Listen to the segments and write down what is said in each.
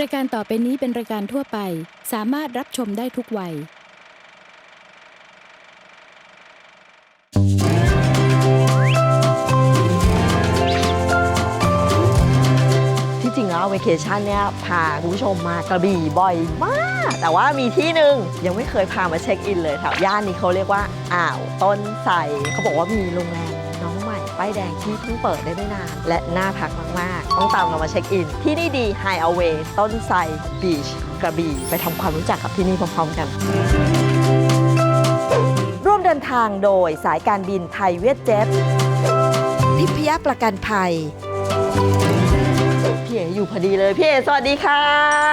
รายการต่อไปนี้เป็นรายการทั่วไป สามารถรับชมได้ทุกวัย ที่จริงแล้วเวเคชันเนี่ยพาคุณผู้ชมมากระบี่บ่อยมาก แต่ว่ามีที่หนึ่งยังไม่เคยพามาเช็คอินเลยแถวย่านนี้เขาเรียกว่าอ่าวต้นไทรเขาบอกว่ามีโรงแรม ป้ายแดงที่เพิ่งเปิดได้ไม่นาน และน่าพักมาก ๆ ต้องตามเรามาเช็คอิน ที่นี่ดีไฮเอาเวย์ต้นไทรบีชกระบี่ ไปทำความรู้จักกับที่นี่พร้อม ๆ กัน ร่วมเดินทางโดยสายการบินไทยเวียดเจ็ตทิพยประกันภัยพี่เอ๋อยู่พอดีเลยพี่เอ๋สวัสดีค่ะ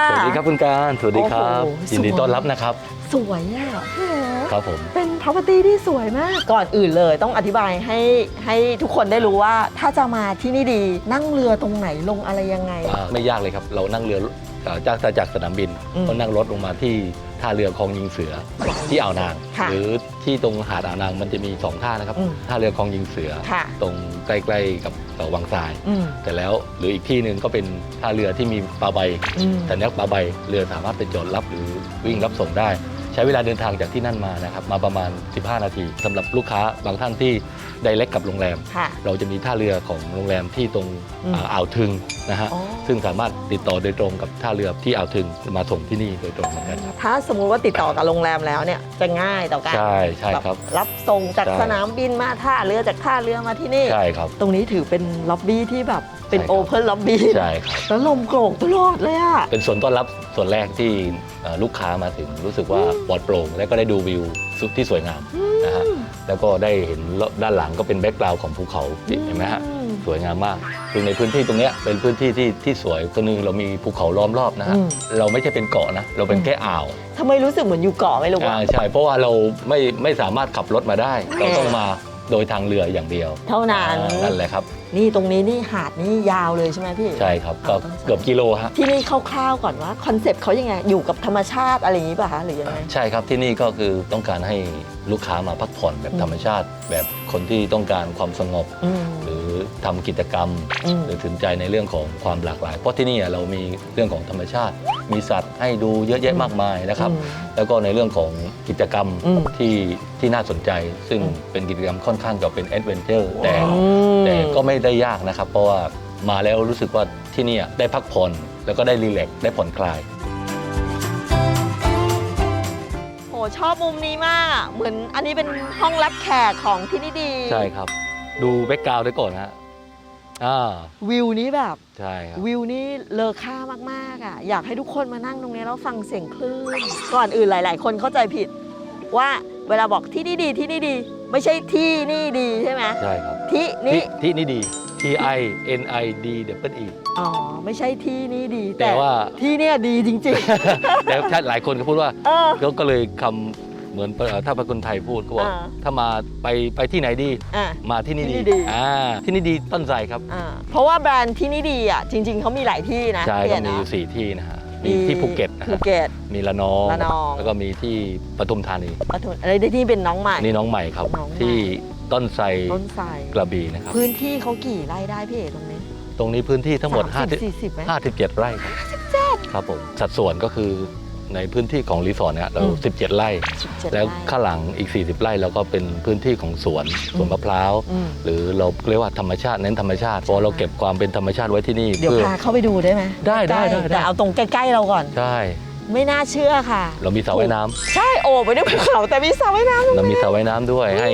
สวัสดีครับคุณการ สวัสดีครับ โอ้โหยินดีสวย ต้อนรับนะครับ สวยอะพี่เอ๋ ครับผม เป็น property ที่สวยมาก ก่อนอื่นเลยต้องอธิบายให้ให้ทุกคนได้รู้ว่าถ้าจะมาที่นี่ดีนั่งเรือตรงไหนลงอะไรยังไง อ่าไม่ยากเลยครับ เรานั่งเรือเอ่อจากจากสนามบินอืมก็นั่งรถลงมาที่ท่าเรือคลองยิงเสือที่อ่าวนาง ค่ะหรือที่ตรงหาดอ่าวนางมันจะมีสองท่านะครับอืม ท่าเรือคลองยิงเสือ ค่ะ ตรงใกล้ๆกับเอ่อวังทราย อืม แต่แล้วหรืออีกที่หนึ่งก็เป็นท่าเรือที่มีปลาใบอืม แต่เนี้ยปลาใบเรือสามารถไปจอดรับหรือวิ่งรับส่งได้ใช้เวลาเดินทางจากที่นั่นมานะครับมาประมาณ 15 นาทีสำหรับลูกค้าบางท่านที่ไดเล็กกับโรงแรมค่ะเราจะมีท่าเรือของโรงแรมที่ตรงอืมอ่าอ่าวทึงนะฮะอ๋อซึ่งสามารถติดต่อโดยตรงกับท่าเรือที่อ่าวทึงมาส่งที่นี่โดยตรงเหมือนกันครับถ้าสมมุติว่าติดต่อกับโรงแรมแล้วเนี่ยจะง่ายต่อการใช่ใช่ครับรับส่งจากใช่สนามบินมาท่าเรือจากท่าเรือมาที่นี่ใช่ครับตรงนี้ถือเป็นล็อบบี้ที่แบบ เป็นใช่ครับ โอเพนล็อบบี้ใช่ครับ แล้วลมโกรกตลอดเลยอะ เป็นส่วนต้อนรับส่วนแรกที่เอ่อลูกค้ามาถึงรู้สึกว่าปลอดโปร่งและก็ได้ดูวิวสุดที่สวยงามนะฮะแล้วก็ได้เห็นด้านหลังก็เป็นแบ็กกราวด์ของภูเขาเห็นไหมฮะอืม สวยงามมากคือในพื้นที่ตรงเนี้ยเป็นพื้นที่ที่ที่สวยก็นึงเรามีภูเขาล้อมรอบนะฮะอืม เราไม่ใช่เป็นเกาะนะเราเป็นแค่อ่าวทำไมรู้สึกเหมือนอยู่เกาะไม่รู้อ่าว่าใช่เพราะว่าเราไม่ไม่สามารถขับรถมาได้ เราต้องมาโดยทางเรืออย่างเดียวเท่านั้น อ่านั่นแหละครับ นี่ตรงนี้นี่หาดนี่ยาวเลยใช่ไหมพี่ใช่ครับก็อ่าต้องเกือบกิโลฮะที่นี่คร่าวๆก่อนว่าคอนเซปต์เขายังไงอยู่กับธรรมชาติอะไรอย่างนี้ป่ะคะหรือยังไงใช่ครับที่นี่ก็คือต้องการให้ลูกค้ามาพักผ่อนแบบอืมธรรมชาติ แบบคนที่ต้องการความสงบอืมหรือ ทำกิจกรรมอืมหรือสนใจในเรื่องของความหลากหลาย เพราะที่นี่อะเรามีเรื่องของธรรมชาติ มีสัตว์ให้ดูเยอะแยะมากมายนะครับอืมแล้วก็ในเรื่องของกิจกรรมอืมที่ที่น่าสนใจ ซึ่งอืมเป็นกิจกรรมค่อนข้างจะเป็นแอดเวนเจอร์แต่อืมแต่ก็ไม่ได้ยากนะครับ เพราะว่ามาแล้วรู้สึกว่าที่เนี่ยได้พักผ่อนแล้วก็ได้รีแลกซ์ได้ผ่อนคลายโหชอบมุมนี้มาก เหมือนอันนี้เป็นห้องรับแขกของที่นี่ดี ใช่ครับ ดูแบ็กกราวด์ด้วยก่อนนะฮะอ่าวิวนี้แบบ ใช่ครับ วิวนี้เลอค่ามากๆอะ อยากให้ทุกคนมานั่งตรงนี้แล้วฟังเสียงคลื่น ก่อนอื่นหลาย ๆ คนเข้าใจผิด ว่าเวลาบอกที่นี่ดีที่นี่ดี ไม่ใช่ที่นี่ดีใช่ไหมใช่ครับที่นี่ที่ที่นี่ดี T I N I D W E อ๋อไม่ใช่ที่นี่ดีแต่ว่า ที่เนี่ยดีจริง แต่ถ้าหลายคนก็พูดว่า ๆ เออเขาก็เลยคำ เหมือนเอ่อถ้าเป็นคนไทยพูดก็บอกอ่าถ้ามาไปไปที่ไหนดี อะ มาที่นี่ที่นี่ดีดี อ่าที่นี่ดีต้นไทรครับ อ่าเพราะว่าแบรนด์ที่นี่ดีอะจริง ๆเขามีหลายที่นะใช่พี่ก็เนมีออะยู่สี่ที่นะฮะมีที่ภูเก็ตนะภูฮะเก็ต มีละนอง ระนอง แล้วก็มีที่ปทุมธานีปทุมอะไรที่เป็นน้องใหม่ นี่น้องใหม่ครับ น้องใหม่ ที่ต้นไทรต้นไทรกระบี่นะครับ พื้นที่เขากี่ไร่ได้พี่เอกตรงนี้ตรงนี้พื้นที่ทั้งหมดสาสิบสี่สิบไหม5 57 ไร่ครับครับผมสัดส่วนก็คือ ในพื้นที่ของรีสอร์ทเนี่ยเราอืม17 ไร่สิบเจ็ดแล้วไร่ ข้างหลังอีก 40 ไร่เราก็เป็นพื้นที่ของสวนสวนมะพร้าว อืม หรือเราเรียกว่าธรรมชาติเน้นธรรมชาติเพราะเราเก็บความเป็นธรรมชาติไว้ที่นี่เดี๋ยวเพื่อ พาเข้าไปดูได้ไหมได้ได้ได้ใกล้ๆได้ แต่เอาตรงใกล้ๆเราก่อน ใช่ ไม่น่าเชื่อค่ะ เรามีสระว่ายน้ำใช่โอบไปด้วยภูเขาแต่มีสระว่ายน้ำเรามีสระว่ายน้ำด้วยให้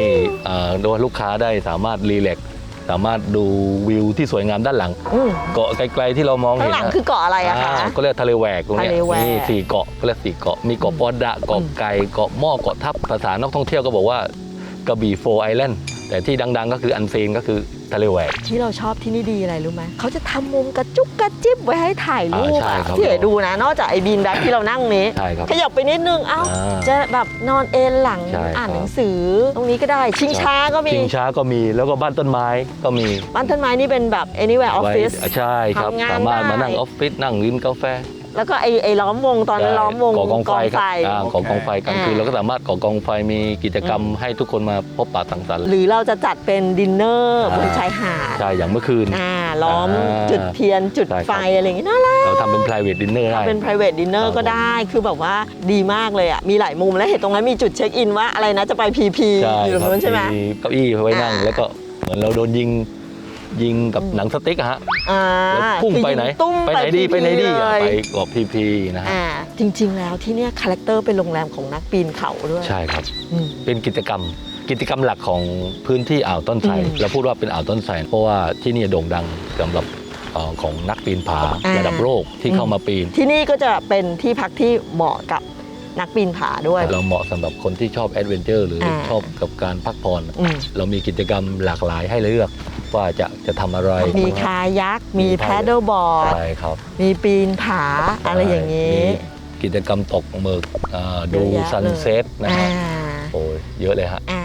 เอ่อโดยลูกค้าได้สามารถรีแลกซ์ สามารถดูวิวที่สวยงามด้านหลัง อืมเกาะไกลๆที่เรามองข้าเห็งนหลังนะคือเกาะอะไรอะคะ อ่าก็เรียกทะเลแหวกตรงเนี้ยทะเลแหวกมีสี่เกาะก็เรียกสี่เกาะมีเกาะปอดะเกาะไก่เกาะหม้อเกาะทับภาษานักท่องเที่ยวก็บอกว่ากระบี่โฟไอแลนด์ แต่ที่ดัง ๆ ก็คืออันซีนก็คือทะเลแหวก ที่เราชอบที่นี่ดีอะไรรู้ไหมเขาจะทำมุมกระจุกกระจิบไว้ให้ถ่ายรูปอ่าใช่อะครับที่เอ๋ดูนะ นอกจากไอ้บีนแบ็คที่เรานั่งนี้ใช่ครับขยับไปนิดนึงเอ้าอ่าจะแบบนอนเอนหลังใช่อ่านครับ หนังสือ ตรงนี้ก็ได้ชิงช้าก็มีชิงช้าก็มีแล้วก็บ้านต้นไม้ก็มีบ้านต้นไม้นี่เป็นแบบ anywhere ไว้ office ใช่ครับ ทำงานสามารถมาได้นั่งออฟฟิศนั่งริมกาแฟ แล้วก็ไอ้ไอ้ล้อมวงตอนนั้นล้อมวงก่อกองไฟครับอ่าก่อกองไฟกลางคืนอ่าเราก็สามารถก่อกองไฟมีกิจกรรมให้ทุกคนมาพบปะสังสรรค์ หรือเราจะจัดเป็นดินเนอร์อ่าบนชายหาดใช่อย่างเมื่อคืนอ่าล้อมอ่าจุดเทียนจุดใช่ครับไฟอะไรอย่างเงี้ยน่ารักเราทำเป็น private dinner ได้เป็น private dinner ครับก็ได้คือแบบว่าดีมากเลยอะมีหลายมุมแล้วเห็นตรงนั้นมีจุดเช็คอินว่าอะไรนะจะไปพีพีใช่อยู่ตรงครับนั้นใช่ไหมมีเก้าอี้ไว้นั่งอ่าแล้วก็เหมือนเราโดนยิง ยิงกับอืมหนังสติ๊กอะฮะอ่าแล้วพุ่งไปไหน คือยิตุ้มไปไหนดี PP ไปไหนดีเลอะยไปกอบพีพีนะฮะ อ่าจริง ๆ แล้วที่เนี่ยคาแรคเตอร์เป็นโรงแรมของนักปีนเขาด้วยใช่ครับ อืม เป็นกิจกรรม กิจกรรมหลักของพื้นที่อ่าวต้นไทรอืมเราพูดว่าเป็นอ่าวต้นไทรเพราะว่าที่นี่โด่งดังสำหรับเอ่อของนักปีนผาอ่า ระดับโลกที่เข้ามาปีน ที่นี่ก็จะเป็นที่พักที่เหมาะกับนักปีนผาด้วย เราเหมาะสำหรับคนที่ชอบแอดเวนเจอร์หรืออา ชอบกับการพักผ่อน อืม เรามีกิจกรรมหลากหลายให้เลือก ว่าจะจะทำอะไรมีคายักมีมีแพดเดิลบอร์ดใช่ครับมีปีนผาอะไรอย่างนี้มีกิจกรรมตกหมึกอ่าดูเยอะแยะซันเลยเซ็ตนะอ่าฮะโอ้ยเยอะเลยฮะอ่า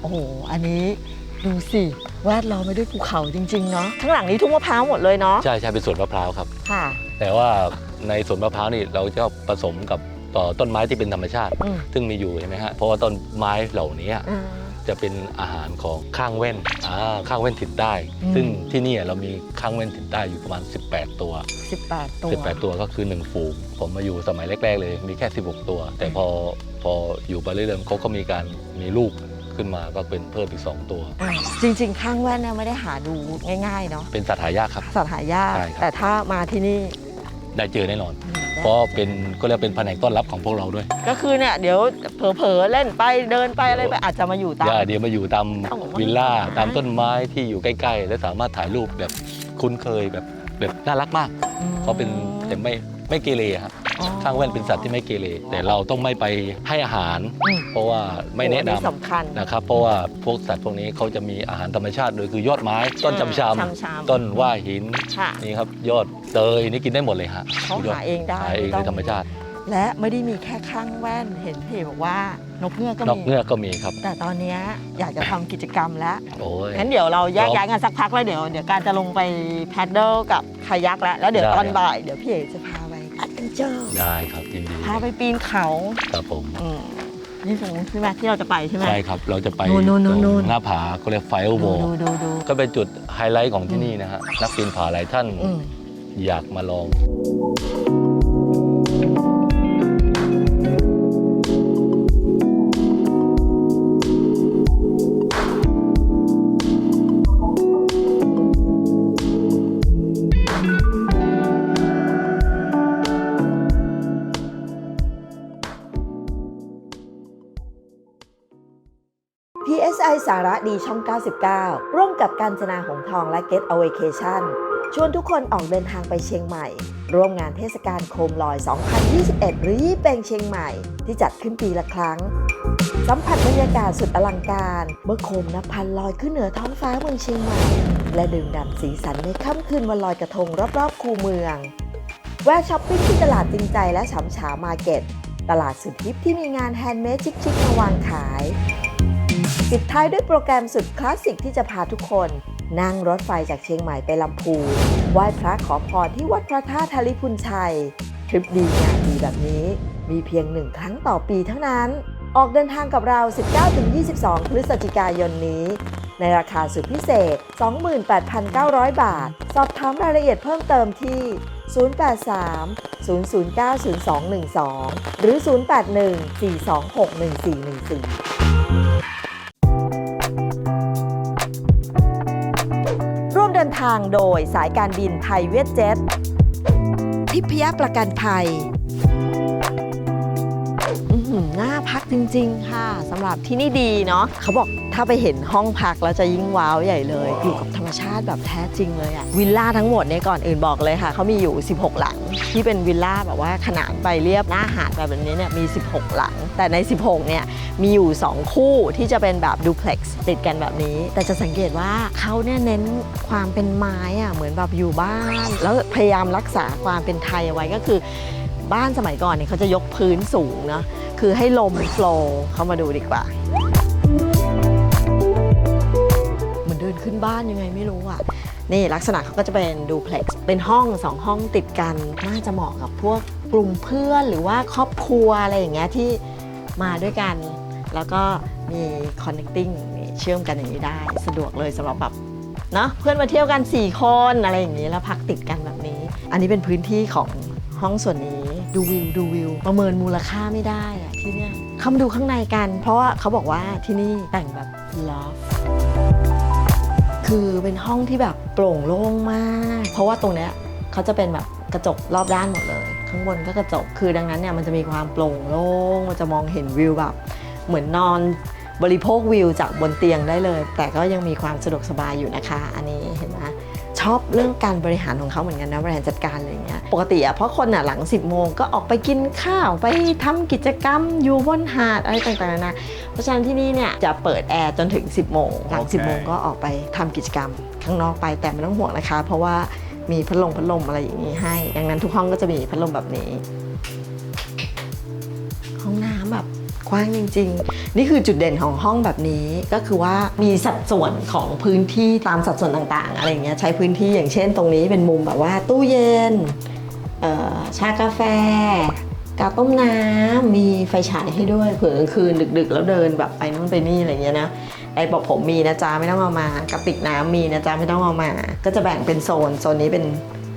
โอ้โหอันนี้ดูสิแวดล้อมไปด้วยภูเขาจริง ๆ เนาะข้างหลังนี้ทุ่งมะพร้าวหมดเลยเนาะใช่ใช่เป็นสวนมะพร้าวครับค่ะ แต่ว่าในสวนมะพร้าวนี่เราจะผสมกับ ต่อต้นไม้ที่เป็นธรรมชาติ อืม ซึ่งมีอยู่ใช่ไหมฮะเพราะว่าต้นไม้เหล่านี้อ่า จะเป็นอาหารของข้างแว่นอ่าข้างแว่นถิ่นใต้ อืม ซึ่งที่นี่เรามีข้างแว่นถิ่นใต้อยู่ประมาณ 18 ตัว สิบแปดตัว 18 ตัวก็คือ 1 ฝูง ผมมาอยู่สมัยแรก ๆ เลย มีแค่ 16 ตัว แต่พอพออยู่ไปเรื่อยๆเขาก็มีการมีลูกขึ้นมาก็เป็นเพิ่มอีก 2 ตัว อ่าจริงๆ ข้างแว่นเนี่ยไม่ได้หาดูง่ายๆ เนาะเป็นสัตว์หายากครับ สัตว์หายาก ใช่ครับ แต่ถ้ามาที่นี่ได้เจอแน่นอน อืม เพราะเป็นก็เรียกเป็นแผนกต้อนรับของพวกเราด้วยก็คือเนี่ยเดี๋ยวเผลอๆเล่นไปเดินไปอะไรไปอาจจะมาอยู่ตามอย่าเดี๋ยวมาอยู่ตามต้องบอกว่าวิลล่ามีต้นไม้ตามต้นไม้ที่อยู่ใกล้ ๆ และสามารถถ่ายรูปแบบคุ้นเคยแบบแบบน่ารักมากอืมเขาเป็นแต่ไม่ไม่เกเรครับ อ๋อข้างแว่นเป็นสัตว์ที่ไม่เกเรแต่เราต้องไม่ไปให้อาหารอืมเพราะว่าไม่แนะนำโอ้สำคัญนะครับ เพราะว่าพวกสัตว์พวกนี้เขาจะมีอาหารธรรมชาติโดยคือยอดไม้ต้นจำชชำชำำต้นว่าหินค่ะ นี่ครับยอดเตยนี่กินได้หมดเลยฮะเขาหาเองได้หาเองต้ในธรรมชาติ และไม่ได้มีแค่ข้างแว่นเห็นเพจบอกว่านกเงือกก็นกมี เงือกก็มีครับ แต่ตอนเนี้ยอยากจะทำกิจกรรมแล้ว โอ้ย งั้นเดี๋ยวเราแยกพร้อมย้ายกันสักพักแล้วเดี๋ยวเดี๋ยวการจะลงไปแพดเดิลกับคายักแล้วแล้วเดี๋ยวได้ ตอนบ่ายเดี๋ยวพี่เอกจะพาไปแอด เวนเจอร์ได้ครับยินดีพาไปปีนเขาครับผมอืมนี่สมมติใช่ไหมที่เราจะไปใช่ไหม ใช่ครับเราจะไปนู่นนู่นนู่นตรงนู่น หน้าผาเขาเรียกไฟโอโวดูดูดูดู ก็เป็นจุดไฮไลท์ของที่นี่นะฮะนักปีนผาหลายท่านอืม อยากมาลอง ช่อง 99 ร่วมกับการจนาหงทองและ Get a w a c a t i o n ชวนทุกคนออกเดินทางไปเชียงใหม่ ร่วมงานเทศกาลโคมลอย 2021 หรือยี่เปงเชียงใหม่ ที่จัดขึ้นปีละครั้ง สัมผัสบรรยากาศสุดอลังการ เมื่อโคมนับพันลอยขึ้นเหนือท้องฟ้าเมืองเชียงใหม่ และดื่มด่ำสีสันในค่ำคืนวันลอยกระทงรอบๆ คูเมือง แวะช้อปปิ้งที่ตลาดจริงใจและฉำฉามาร์เก็ต ตลาดสุดฮิปที่มีงานแฮนด์เมดชิคๆมาวางขาย ปิดท้ายด้วยโปรแกรมสุดคลาสสิกที่จะพาทุกคน นั่งรถไฟจากเชียงใหม่ไปลำพูนไหว้พระขอพรที่วัดพระธาตุธาริพุนชัย ทริปดีงานดีแบบนี้ มีเพียงหนึ่งครั้งต่อปีเท่านั้น ออกเดินทางกับเรา 19-22 พฤศจิกายนนี้ ในราคาสุดพิเศษ 28,900 บาท สอบถามรายละเอียดเพิ่มเติมที่ 083 009 0212 หรือ 081 426 1414างโดยสายการบินไทยเวียดเจ็ต ทิพยประกันภัยอื้อหือน่าพักจริง ๆ ค่ะสำหรับที่นี่ดีเนาะเขาบอกถ้าไปเห็นห้องพักแล้วจะยิ่งว้าวใหญ่เลย อยู่กับธรรมชาติแบบแท้จริงเลยอะวิลล่าทั้งหมดเนี่ยก่อนอื่นบอกเลยค่ะเขามีอยู่ 16 หลัง ที่เป็นวิลล่าแบบว่าขนานไปเรียบหน้าหาดแบบนี้เนี่ยมี 16 หลัง แต่ใน 16 เนี่ยมีอยู่ 2 คู่ที่จะเป็นแบบดูเพล็กซ์ติดกันแบบนี้ แต่จะสังเกตว่าเขาเนี่ยเน้นความเป็นไม้อะเหมือนแบบอยู่บ้าน แล้วพยายามรักษาความเป็นไทยเอาไว้ก็คือ บ้านสมัยก่อนเนี่ยเขาจะยกพื้นสูงเนาะคือให้ลมโฟล์เข้ามาดูดีกว่าเหมือนเดินขึ้นบ้านยังไงไม่รู้อะนี่ลักษณะเขาก็จะเป็นดูเพล็กซ์เป็นห้องสองห้องติดกัน น่าจะเหมาะกับพวกกลุ่มเพื่อนหรือว่าครอบครัวอะไรอย่างเงี้ยที่ มาด้วยกัน แล้วก็มี connecting นี่เชื่อมกันอย่างนี้ได้ สะดวกเลยสำหรับแบบเนาะเพื่อนมาเที่ยวกัน 4 คนอะไรอย่างนี้แล้วพักติดกันแบบนี้ อันนี้เป็นพื้นที่ของห้องส่วนนี้ดูวิวดูวิว ประเมินมูลค่าไม่ได้อะที่เนี่ยเข้ามาดูข้างในกัน เพราะว่าเขาบอกว่าที่นี่แต่งแบบ love คือเป็นห้องที่แบบโปร่งโล่งมาก เพราะว่าตรงเนี้ยเขาจะเป็นแบบกระจกรอบด้านหมดเลย ข้างบนก็กระจก คือดังนั้นเนี่ยมันจะมีความโปร่งโล่ง มันจะมองเห็นวิวแบบเหมือนนอนบริโภควิวจากบนเตียงได้เลย แต่ก็ยังมีความสะดวกสบายอยู่นะคะ อันนี้เห็นไหมชอบเรื่องการบริหารของเขาเหมือนกันนะบริหารจัดการอะไรอย่างเงี้ยปกติอะเพราะคนอะหลัง 10โมงก็ออกไปกินข้าวไปทำกิจกรรมอยู่บนหาดอะไรต่างๆนานาเพราะฉะนั้นที่นี่เนี่ยจะเปิดแอร์จนถึง 10โมงหลัง 10โมงก็ออกไปทำกิจกรรมข้างนอกไปแต่ไม่ต้องห่วงนะคะ เพราะว่า มีพัดลมพัดลมอะไรอย่างนี้ให้ ดังนั้นทุกห้องก็จะมีพัดลมแบบนี้ ห้องน้ำแบบกว้างจริง ๆ นี่คือจุดเด่นของห้องแบบนี้ก็คือว่ามีสัดส่วนของพื้นที่ตามสัดส่วนต่างๆ อะไรอย่างเงี้ยใช้พื้นที่อย่างเช่น ตรงนี้เป็นมุมแบบว่าตู้เย็นชากาแฟ กาต้มน้ำมีไฟฉายให้ด้วยเผื่อกลางคืนดึก ๆ แล้วเดินแบบไปนู่นไปนี่อะไรเงี้ยนะ ไอ้บอกผมมีนะจ๊ะไม่ต้องเอามากระติกน้ำมีนะจ๊ะไม่ต้องเอามา ก็จะแบ่งเป็นโซนโซนนี้เป็น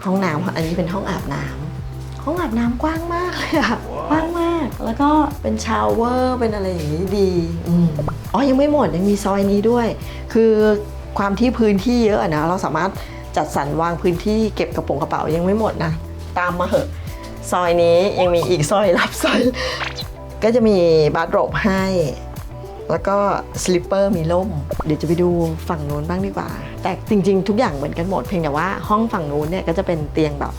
ห้องน้ำอันนี้เป็นห้องอาบน้ำห้องอาบน้ำกว้างมากเลยอะกว้างมาก แล้วก็เป็นชาวเวอร์เป็นอะไรอย่างนี้ดีอ๋อยังไม่หมดยังมีซอยนี้ด้วย คือความที่พื้นที่เยอะนะเราสามารถจัดสรรวางพื้นที่เก็บกระโปรงกระเป๋ายังไม่หมดนะตามมาเหอะซอยนี้ยังมีอีกซอยรับซอยก็จะมีบาร์โรบให้ แล้วก็สลิปเปอร์มีล่ม เดี๋ยวจะไปดูฝั่งนู้นบ้างดีกว่า แต่จริงๆ ทุกอย่างเหมือนกันหมด เพียงแต่ว่าห้องฝั่งนู้นเนี่ยก็จะเป็นเตียงแบบ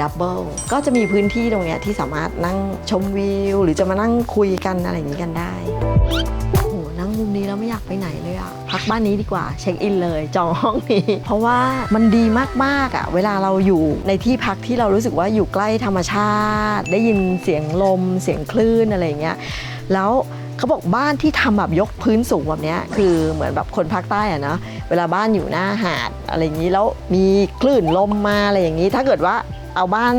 ดับเบิลก็จะมีพื้นที่ตรงเนี้ยที่สามารถนั่งชมวิว หรือจะมานั่งคุยกันอะไรอย่างนี้กันได้โอ้โหนั่งมุมนี้แล้วไม่อยากไปไหนเลยอะพักบ้านนี้ดีกว่าเช็คอินเลยจองห้องนี้ เพราะว่ามันดีมากๆอะเวลาเราอยู่ในที่พักที่เรารู้สึกว่าอยู่ใกล้ธรรมชาติ ได้ยินเสียงลม เสียงคลื่นอะไรอย่างเงี้ยแล้ว เขาบอกบ้านที่ทำแบบยกพื้นสูงแบบนี้คือเหมือนแบบคนภาคใต้อะเนาะเวลาบ้านอยู่หน้าหาดอะไรอย่างนี้แล้วมีคลื่นลมมาอะไรอย่างนี้ ถ้าเกิดว่าเอาบ้าน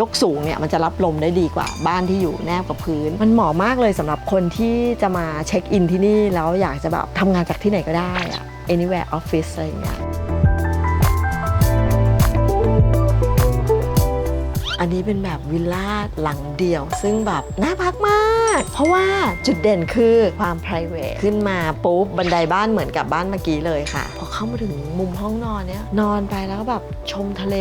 ยกสูงเนี่ยมันจะรับลมได้ดีกว่าบ้านที่อยู่แนบกับพื้น มันเหมาะมากเลยสำหรับคนที่จะมาเช็คอินที่นี่ แล้วอยากจะแบบทำงานจากที่ไหนก็ได้อะ anywhere office อะไรอย่างเงี้ยอันนี้เป็นแบบวิลล่าหลังเดี่ยว ซึ่งแบบน่าพักมาก เพราะว่าจุดเด่นคือความ p r i v a t ขึ้นมาปุ๊บบันไดบ้านเหมือนกับบ้านเมื่อกี้เลยค่ะ พอเข้ามาถึงมุมห้องนอนเนี้ยนอนไปแล้วก็แบบชมทะเล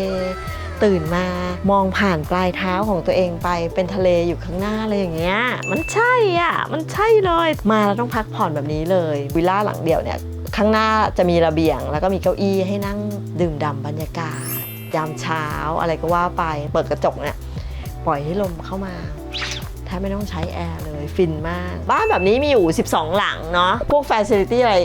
ตื่นมามองผ่านปลายเท้าของตัวเองไปเป็นทะเลอยู่ข้างหน้าอะไรอย่างเงี้ยมันใช่อะมันใช่เลย มาแล้วต้องพักผ่อนแบบนี้เลยวิลล่าหลังเดี่ยวเนี่ยข้างหน้าจะมีระเบียง แล้วก็มีเก้าอี้ให้นั่งดื่มด่ำบรรยากาศ ยามเช้าอะไรก็ว่าไป เปิดกระจกเนี่ยปล่อยให้ลมเข้ามา บไม่ต้องใช้แอร์เลยฟินมาก บ้านแบบนี้มีอยู่ 12 หลังเนาะพวกฟ a ซิลิตี้อะไร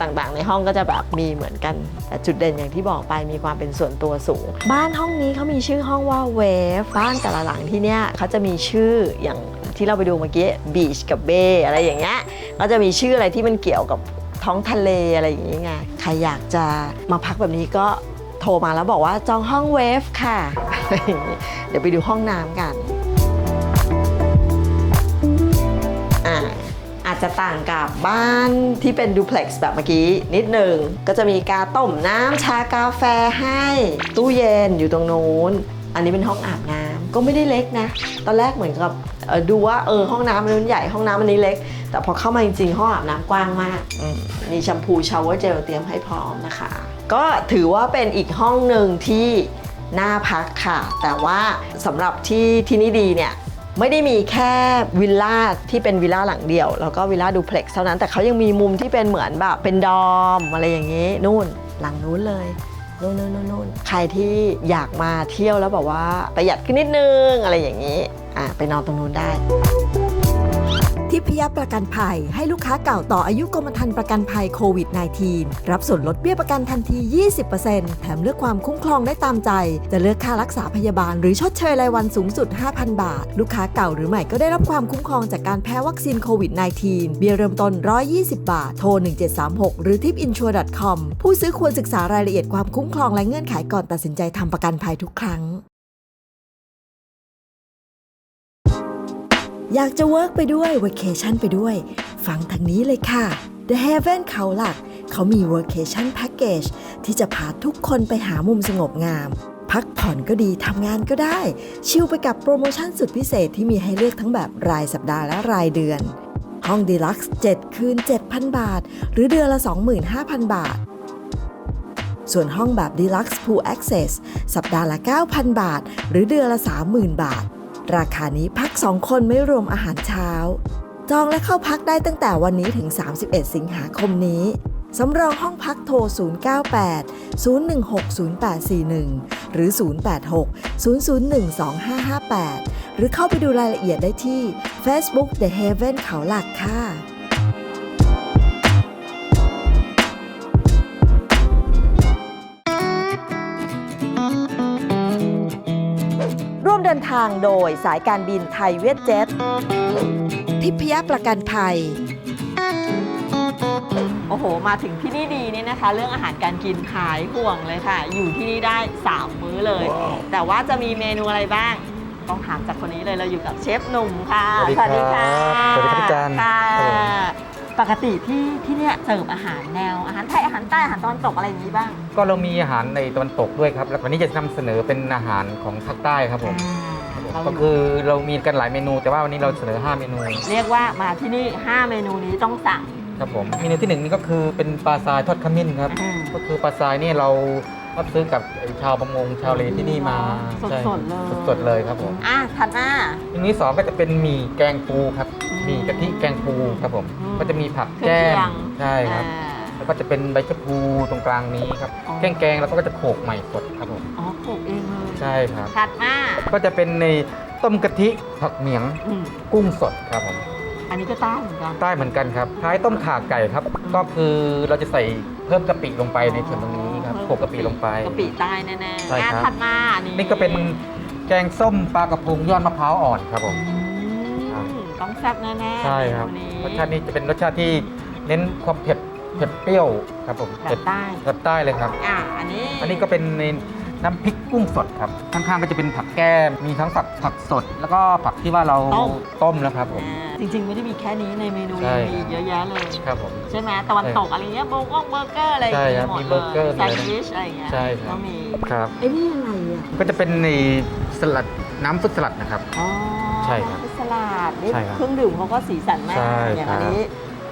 ต่างๆ ในห้องก็จะแบบมีเหมือนกัน แต่จุดเด่นอย่างที่บอกไปมีความเป็นส่วนตัวสูง บ้านห้องนี้เขามีชื่อห้องว่าเวฟบ้านแต่ละหลังที่เนี้ยเขาจะมีชื่ออย่างที่เราไปดูเมื่อกี้บีชกับเบอะไรอย่างเงี้ยก็จะมีชื่ออะไรที่มันเกี่ยวกับท้องทะเลอะไรอย่างเงี้ไงใครอยากจะมาพักแบบนี้ก็โทรมาแล้วบอกว่าจองห้องเวฟค่ะ เดี๋ยวไปดูห้องน้ำกัน จจะต่างกับบ้านที่เป็นดูเพล็กซ์แบบเมื่อกี้นิดหนึ่งก็จะมีกาต้มน้ำชากาแฟให้ ตู้เย็นอยู่ตรงนู้น อันนี้เป็นห้องอาบน้ำก็ไม่ได้เล็กนะ ตอนแรกเหมือนกับดูว่าเออห้องน้ำมันใหญ่ห้องน้ำอันนี้เล็ก แต่พอเข้ามาจริงๆห้องอาบน้ำกว้างมากมมีแชมพูชาวเวอร์เจลเตรียมให้พร้อมนะคะ ก็ถือว่าเป็นอีกห้องหนึ่งที่น่าพักค่ะ แต่ว่าสำหรับที่ที่นี่ดีเนี่ย ไม่ได้มีแค่วิลล่าที่เป็นวิลล่าหลังเดียว แล้วก็วิลล่าดูเพล็กซ์เท่านั้น แต่เขายังมีมุมที่เป็นเหมือนแบบเป็นดอมอะไรอย่างนี้ นู่นหลังนู้นเลยนู่นนู่นนู่นใครที่อยากมาเที่ยวแล้วแบบว่าประหยัดขึ้นนิดนึงอะไรอย่างนี้อะไปนอนตรงนู้นได้ ทิพยประกันภัย ให้ลูกค้าเก่าต่ออายุกรมธรรม์ประกันภัยโควิด -19 รับส่วนลดเบี้ยประกันทันที 20%แถมเลือกความคุ้มครองได้ตามใจ จะเลือกค่ารักษาพยาบาล หรือชดเชยรายวันสูงสุด 5,000 บาท ลูกค้าเก่าหรือใหม่ก็ได้รับความคุ้มครองจากการแพ้วัคซีนโควิด -19 เบี้ยเริ่มต้น 120 บาท โทร 1736 หรือ tipinsure.com ผู้ซื้อควรศึกษารายละเอียดความคุ้มครองและเงื่อนไขก่อนตัดสินใจทำประกันภัยทุกครั้ง อยากจะเวิร์กไปด้วย Vacation ไปด้วย ฟังทางนี้เลยค่ะ The Heaven เขาหลัก เขามี Vacation Package ที่จะพาทุกคนไปหามุมสงบงาม พักผ่อนก็ดีทำงานก็ได้ ชิลไปกับโปรโมชั่นสุดพิเศษที่มีให้เลือกทั้งแบบรายสัปดาห์และรายเดือน ห้องดีลักซ์7คืน 7,000 บาท หรือเดือนละ 25,000 บาท ส่วนห้องแบบ Deluxe Pool Access สัปดาห์ละ 9,000 บาท หรือเดือนละ 30,000 บาท ราคานี้พัก 2 คนไม่รวมอาหารเช้า จองและเข้าพักได้ตั้งแต่วันนี้ถึง 31 สิงหาคมนี้ สำรองห้องพักโทร 098 016 0841 หรือ 086 001 2558 หรือเข้าไปดูรายละเอียดได้ที่ Facebook The Haven เขาหลักค่ะางโดยสายการบินไทยเวียดเจ็ต ทิพยประกันภัย โอ้โห มาถึงที่นี่ดีนี่นะคะ เรื่องอาหารการกินขายห่วงเลยค่ะ อยู่ที่นี่ได้ 3 มื้อเลยแต่ว่าจะมีเมนูอะไรบ้าง ต้องถามจากคนนี้เลยเราอยู่กับเชฟหนุ่มค่ะสวัสดีครับสวัสดีครับพี่จันค่ะ ครับผม ปกติที่ที่เนี่ยเสิร์ฟอาหารแนว อาหารไทยอาหารใต้อาหารตะวันตกอะไรอย่างนี้บ้างก็เรามีอาหารในตะวันตกด้วยครับ แล้ววันนี้จะนำเสนอเป็นอาหารของภาคใต้ครับผมเรา ก็คือเรามีกันหลายเมนู แต่ว่าวันนี้เราเสนอ 5 เมนู เรียกว่ามาที่นี่ 5 เมนูนี้ต้องสั่ง ครับผมเมนูที่หนึ่งนี่ก็คือเป็นปลาทรายทอดขมิ้นครับ อืม ก็คือปลาทรายนี่เรารับซื้อกับชาวประมงชาวเลที่นี่มาสดๆใช่เลยสดๆเลยครับผมอะถัดหน้าเมนูที่สองก็จะเป็นหมี่แกงปูครับอืมหมี่กะทิแกงปูครับผมอืม ก็จะมีผักแก้มเครื่องเคียงใช่ครับ อ่า แล้วก็จะเป็นใบชะพูตรงกลางนี้ครับ อ๋อ แกงแกงๆแล้วก็จะโขลกใหม่สดครับผม อ๋อโขลกเองเลย ใช่ครับ ถัดมาก็จะเป็นในต้มกะทิผักเหมียงอืมกุ้งสดครับผมอันนี้ก็ใต้เหมือนกัน ใต้เหมือนกันครับท้ายต้มข่าไก่ครับ ก็คือเราจะใส่เพิ่มกะปิลงไปในส่วนตรงนี้ครับโขลกกะปิลงไป กะปิใต้แน่ๆใช่ครับ อะถัดมานี่นี่ก็เป็นแกงส้มปลากระพงยอดมะพร้าวอ่อนครับผมอืมครับต้องแซ่บแน่ๆใช่ครับเมนูรสชาตินี้จะเป็นรสชาติที่เน้นความเผ็ดเผ็ดเปรี้ยวครับผมแบเผ็ดบใต้แบบใต้เลยครับ อะอันนี้อันนี้ก็เป็นใน น้ำพริกกุ้งสดครับข้างๆก็จะเป็นผักแก้มมีทั้งผักผักสด แล้วก็ผักที่ว่าเราต้มแล้วครับผมอ่าจริงๆ ไม่ได้มีแค่นี้ในเมนูใช่ยังมีอีกเยอะแยะเลย ครับผม ใช่ไหมตะวันตกอะไรเงี้ยโบกงเบอร์เกอร์อะไรอย่างใช่เงี้ครัยบหมดมีเลเบอร์เกอร์ยมีแซอะไรนด์วิชอะไรอย่างเงี้ยใช่ครับก็มีครับไอ้นี่อะไรอะก็จะเป็นในสลัดน้ำฟรุตสลัดนะครับอ๋อใช่ครับเป็นสลัดนี่ใช่ครับเครื่องดื่มเขาก็สีสันมากใช่อย่างครัอับนนี้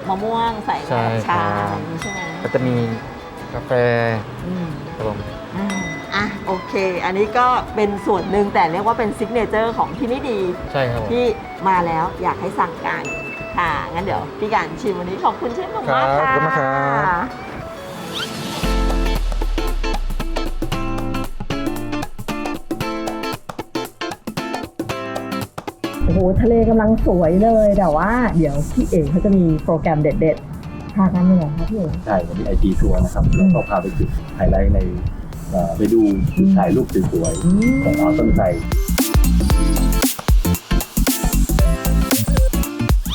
มะม่วงใส่ใช่ชาครับอะไรอย่างงี้ใช่ไหมก็จะมีกาแฟอืมครับผม อ่าอะโอเค อันนี้ก็เป็นส่วนหนึ่งแต่เรียกว่าเป็นซิกเนเจอร์ของที่นี่ดีใช่ครับผม ที่มาแล้วอยากให้สั่งกันค่ะงั้นเดี๋ยวพี่การชิมวันนี้ขอบคุณเชฟหนุ่มมากครับค่ะขอบคุณมากครับโอ้โหทะเลกำลังสวยเลยแต่ว่า เดี๋ยวพี่เอกเขาจะมีโปรแกรมเด็ดๆพากันเหรอคะพี่เอก ใช่วันนี้ไอทีทัวร์นะครับแล้วก็พาไปจุดไฮไลท์ในเอ่อ ไปดูจุดถ่ายรูปสวยอืมๆของอ่าวต้นไทร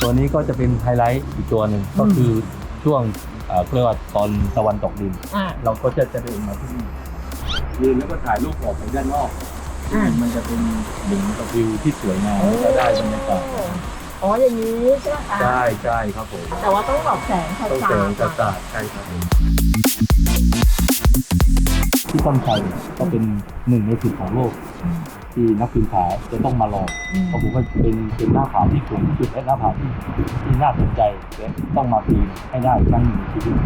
ตัวนี้ก็จะเป็นไฮไลท์อีกตัวหนึ่งก็คือช่วงเอ่อเรียกว่าตอนตะวันตกดินอะเราก็จะจะเดินมาที่นี่ยืนแล้วก็ถ่ายรูปออกไปด้านนอกอ่ามันจะเป็นเหมือนกับวิวที่สวยงามแล้วก็ได้บรรยากาศอ๋ออย่างนี้ใช่ไหมคะใช่ใช่ครับผมแต่ว่าต้องแบบแสงสต้องาเจอดกระจาดใช่ครับผม ที่ต้นไทรก็เป็นหนึ่งในสิบของโลก ที่นักปีนผาจะต้องมาลองเพราะผมว่าเป็นเป็นหน้าผาที่สูงที่สุดและหน้าผาที่ที่น่าสนใจและต้องมาปีนให้ได้ครั้งหนึ่งในชีวิต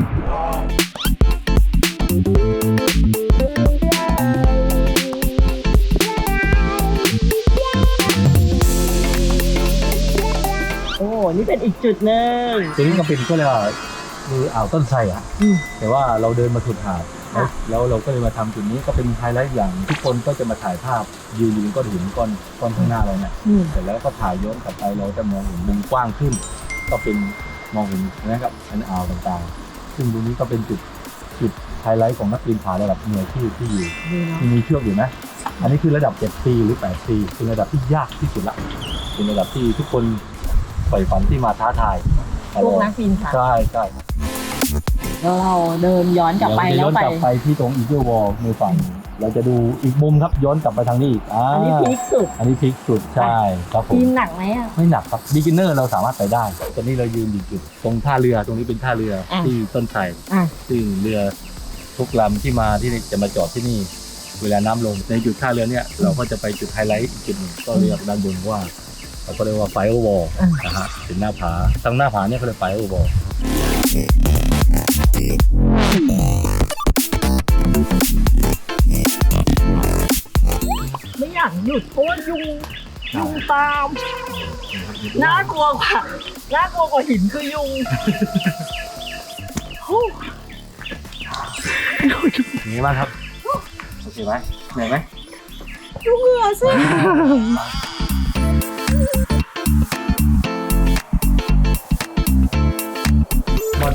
โอ้นี่เป็นอีกจุดหนึ่งตัวนี้ก็เป็นก็เรียกว่า คืออ่าวต้นไทรอะ อืม แต่ว่าเราเดินมาสุดหาดแล้วค่ะ แล้วเราก็เลยมาทำจุดนี้ก็เป็นไฮไลท์อย่าง ทุกคนก็จะมาถ่ายภาพยืนอยู่บนก้อนหินก้อนก้อนข้างหน้าเราเนี่ยอืม เสร็จแล้วก็ถ่ายย้อนกลับไปเราจะมองเห็นมุมกว้างขึ้น ก็เป็นมองเห็นนะครับอันอ่าวต่างๆ ซึ่งตรงนี้ก็เป็นจุดจุดไฮไลท์ของนักปีนผาระดับมืออาชีพที่อยู่ ดีเนาะ ที่มีเชือกอยู่นะ อันนี้คือระดับ7ปีหรือ8ปีเป็นระดับที่ยากที่สุดละ เป็นระดับที่ทุกคนใฝ่ฝันที่มาท้าทายมาพ ลวกองนักปีนผาใช่ใช่แล้วเราเดินย้อนกลับไปเดี๋แล้ยววไปจะย้อนกลับไปที่ตรงอีเกิลวอลในฝั่งเราจะดูอีกมุมครับย้อนกลับไปทางนี้อีกอ่าอันนี้พีคสุดอันนี้พีคสุดใช่ครับผมปีนหนักไหมอะ ไม่หนักครับ b ิ g เนอร์เราสามารถไปได้ ตอนนี้เรายืนอยู่จุดตรงท่าเรือ ตรงนี้เป็นท่าเรืออะที่ต้นไทรอะ ซึ่งเรือทุกลำที่มาที่จะมาจอดที่นี่ เวลาน้ำลงในจุดท่าเรือเนี่ยเราก็จะไปจุดไฮไลท์อีกจุดหนึ่งก็เรียกด้านบนว่า เราก็เรียกว่าไฟโอวอลอะนะฮะเป็นหน้าผาทั้งหน้าผาเนี่ยเขาเรียกไฟโอวอลไม่อยากหยุดเพราะว่ายุงยุงตาม น่ากลัวกว่าน่ากลัวกว่าหินคือยุงอย่างนี้บ้างครับโอเคไหมเหนื่อยไหมยุงเหงื่อสิ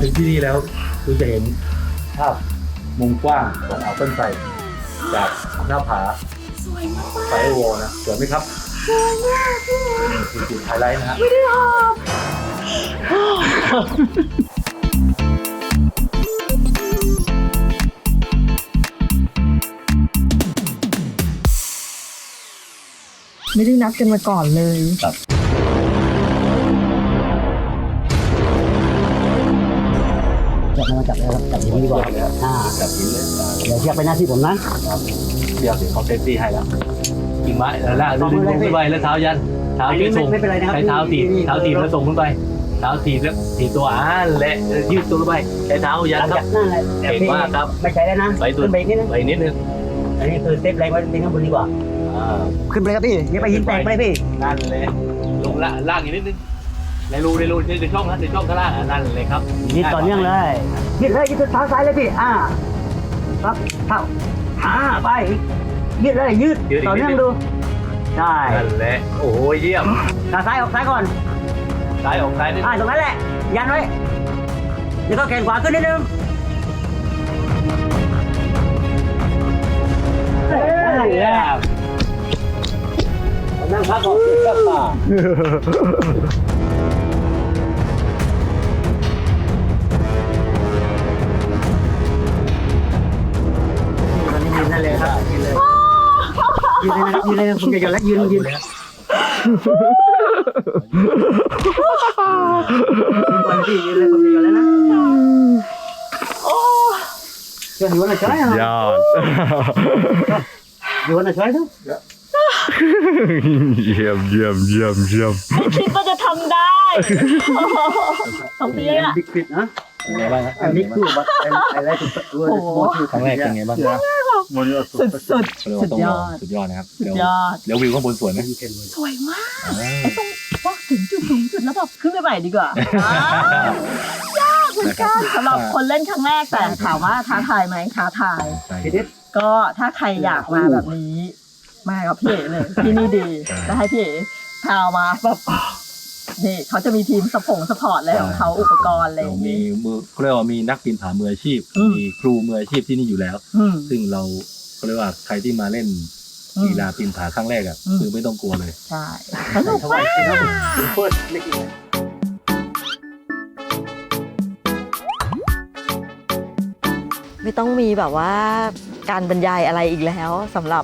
ถึงที่นี่แล้วคุณจะเห็นภาพมุมกว้างของอ่าวต้นไทรจากหน้าผาไฟโอวอลนะสวยไหมครับสวยมากคือจุดไฮไลท์นะฮะไม่ได้นัดกันมาก่อนเลย จับมาจับเลยครับจับอย่างนี้ดีกว่าอ่าจับหินเลยเดี๋ยวเชือกเป็นหน้าที่ผมนะเรียกเดี๋ยวเขาเซฟตี้ให้แล้วกิ่งไม้แล้วล่างดึงลงขึ้นไปแล้วเท้ายันเท้ายืดส่งไม่เป็นไรนะครับใช้เท้าถีบนี่เท้าถีบแล้วส่งขึ้นไปเท้าถีบแล้วถีบตัวอ่านและยืดตัวลงไปใช้เท้ายันหลังครัจาบกนั่นแหละเก่งมากครับไม่ใช่แล้วนะไปตัวขึ้นไปอีกนิดนึงไปนิดนึงอันนี้คือเซฟแรงไว้เป็นข้างบนดีกว่าอ่าขึ้นไปเลยครับพี่อย่าไปหินแตกไปเลยพี่นั่นเลยลงละล่างอีกนิดนึง ในรูในรูในช่องนะในช่องข้างล่างอะนั่นเลยครับยืดต่อเนื่องเลยยืดเลยยืดเท้าซ้ายเลยพี่อ่าครับเท้าอ่าไปยืดเลยยืดต่อเนื่องดูใช่นั่นแหละโอ้โหเยี่ยมขาซ้ายออกซ้ายก่อนซ้ายออกซ้ายนิดอ่าตรงนั้นแหละยันไว้แล้วก็แขนขวาขึ้นนิดนึงนั่นแหละนั่งพักก่อนครับป่ นนี้ยืนได้เลยครับยืนเลยยืนเลยนะครับยืนเลยนะผมจะหย่อนแล้วยืนยืนยืนวันที่ยืนเลยผมจะหย่อนแล้วนะจะอยู่วันไหนใช่ไหมยอดอยู่วันไหนใช่ไหมเยี่ยมเยี่ยมเยี่ยมเยี่ยมไม่คิดว่าจะทำได้ทำเตี้ยอะบิ๊กฟิตนะเป็นไงบ้างฮะอันนี้คือว่าอะไรถูกตัวครั้งแรกเป็นไงบ้าง สุดสุดเขาเรียกสุว่าดต้องยลอองดสุดยอดนะครับสุดเดี๋ยวยอดแล้ววิวข้างบนสวยไหมสวยมากไอ้ตรงว่าถึงจุดสูงสุดแล้วแบบขึ้นไปใหม่ดีกว่าอ้าวยากเหมือนกันสำหรับคนเล่นครั้งแรกแต่ถามว่าท้าทายไหมท้าทาย ใช่พี่เด็ดก็ถ้าใครอยากมาแบบนี้ มากับพี่เอ๋เลยที่นี่ดีจะให้พี่เอ๋พามาแบบ นี่เขาจะมีทีมสปงสปอร์ตอะไรของเขาอุปกรณ์อะไรอเราย่างมีนี้มือเขาเรียกว่ามีนักปีนผามืออาชีพอืมมีครูมืออาชีพที่นี่อยู่แล้วอืมซึ่งเราเขาเรียกว่าใครที่มาเล่นอืมกีฬาปีนผาครั้งแรกอะอืมคือไม่ต้องกลัวเลย ใช่สนุกมากเฟิร์สเล็กไม่ต้องมีแบบว่าการบรรยายอะไรอีกแล้วสำหรับ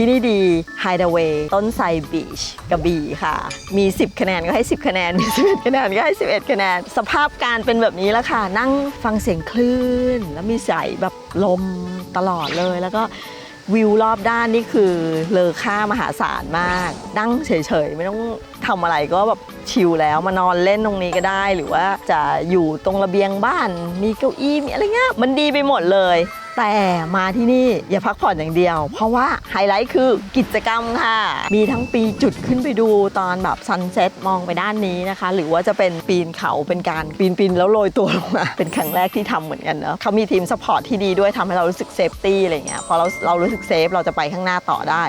ที่นี่ดี Hideaway ต้นไทรบีชกระบี่ค่ะ มี 10 คะแนนก็ให้ 10 คะแนน มี 11 คะแนนก็ให้ 11 คะแนน สภาพการเป็นแบบนี้แล้วค่ะ นั่งฟังเสียงคลื่น แล้วมีสายแบบลมตลอดเลย แล้วก็วิวรอบด้านนี่คือเลอค่ามหาศาลมาก นั่งเฉยๆ ไม่ต้องทำอะไรก็แบบชิลแล้วมานอนเล่นตรงนี้ก็ได้ หรือว่าจะอยู่ตรงระเบียงบ้าน มีเก้าอี้มีอะไรเงี้ยมันดีไปหมดเลย แต่มาที่นี่อย่าพักผ่อนอย่างเดียว เพราะว่าไฮไลท์คือกิจกรรมค่ะ มีทั้งปีจุดขึ้นไปดูตอนแบบซันเซ็ตมองไปด้านนี้นะคะ หรือว่าจะเป็นปีนเขาเป็นการปีนปีนแล้วโรยตัวลงมา เป็นครั้งแรกที่ทำเหมือนกันเนาะเขามีทีมสปอร์ตที่ดีด้วยทำให้เรารู้สึกเซฟตี้อะไรเงี้ยพอเราเรารู้สึกเซฟเราจะไปข้างหน้าต่อได้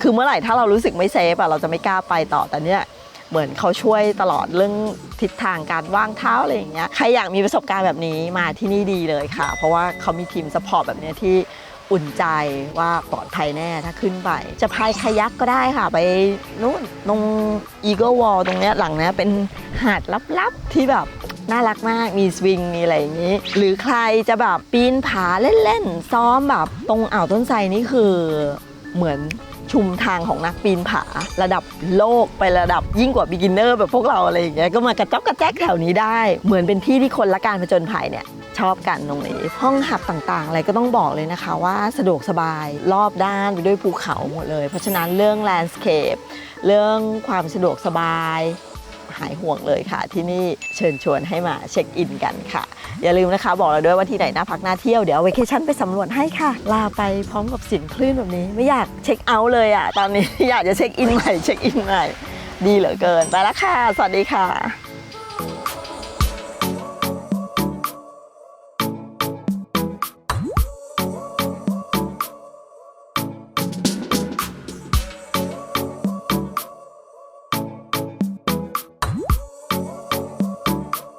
คือเมื่อไหร่ถ้าเรารู้สึกไม่เซฟอะเราจะไม่กล้าไปต่อแต่เนี้ย เหมือนเขาช่วยตลอดเรื่องทิศทางการว่างเท้าอะไรอย่างเงี้ยใครอยากมีประสบการณ์แบบนี้มาที่นี่ดีเลยค่ะ เพราะว่าเขามีทีมสปอร์ตแบบเนี้ยที่อุ่นใจว่าปลอดภัยแน่ถ้าขึ้นไป จะพายคายักก็ได้ค่ะ ไปนู่นตรงอีเกิลวอลตรงเนี้ยหลังเนี้ยเป็นหาดลับๆที่แบบน่ารักมากมีสวิงมีอะไรอย่างนี้ หรือใครจะแบบปีนผาเล่นๆ ซ้อมแบบตรงอ่าวต้นไทรนี่คือเหมือน ชุมทางของนักปีนผา ระดับโลกไประดับยิ่งกว่า b ิ g เนอร์แบบพวกเราอะไรอย่างเงี้ยก็มากระจ๊อกกระแจ๊กแถวนี้ได้ เหมือนเป็นที่ที่คนละการผจญภัยเนี่ยชอบกันตรงนี้ ห้องหับต่างๆ อะไรก็ต้องบอกเลยนะคะว่าสะดวกสบายรอบด้านไปด้วยภูเขาหมดเลย เพราะฉะนั้นเรื่องแลนด์สเคปเรื่องความสะดวกสบาย หายห่วงเลยค่ะ ที่นี่เชิญชวนให้มาเช็คอินกันค่ะ อย่าลืมนะคะ บอกเราด้วยว่าที่ไหนน่าพักน่าเที่ยวเดี๋ยวเวเคชั่นไปสำรวจให้ค่ะ ลาไปพร้อมกับสินคลื่นแบบนี้ ไม่อยากเช็คเอาท์เลยอะตอนนี้อยากจะเช็คอินใหม่เช็คอินใหม่ดีเหลือเกินไปละค่ะ สวัสดีค่ะ